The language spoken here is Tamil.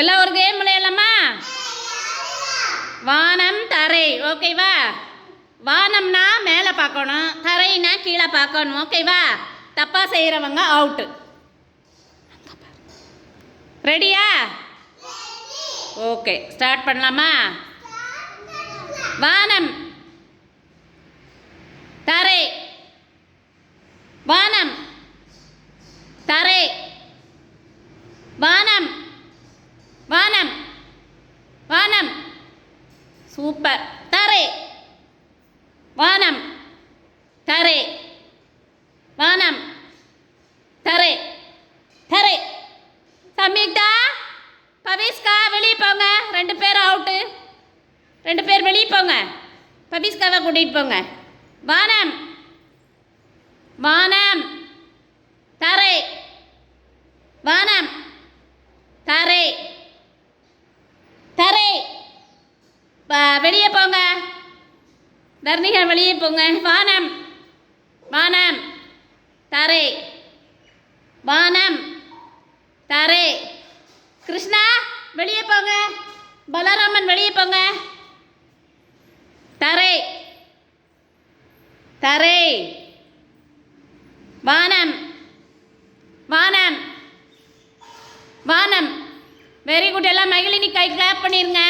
எல்லாம் ஒரு கேம் விளையாடலாமா வானம் தரை. ஓகேவா வானம்னா மேலே பார்க்கணும் தரைனா கீழே பார்க்கணும். ஓகேவா தப்பாக செய்கிறவங்க அவுட்டு ரெடியா ஓகே ஸ்டார்ட் பண்ணலாமா? வானம். தரை. வானம். தரை. வானம் வானம் வானம் சூப்பர். தரை. வானம். தரை. வானம். தரை. தரை. சமீக்தா பவிஸ்கா வெளியே போங்க. ரெண்டு பேரும் அவுட்டு ரெண்டு பேர் வெளியே போங்க. பவிஸ்காவை கூட்டிகிட்டு போங்க. வானம். வானம். தரை. வானம். தரை. வெளியே போங்க. தர்ணிகா வெளியே போங்க. வானம். வானம். தரை. வானம். தரை. கிருஷ்ணா வெளியே போங்க. பலராமன் வெளியே போங்க. தரை. தரை. வானம். வானம். வானம். வெரி குட் எல்லாம் மகிழினி கை கிளாப் பண்ணிருங்க.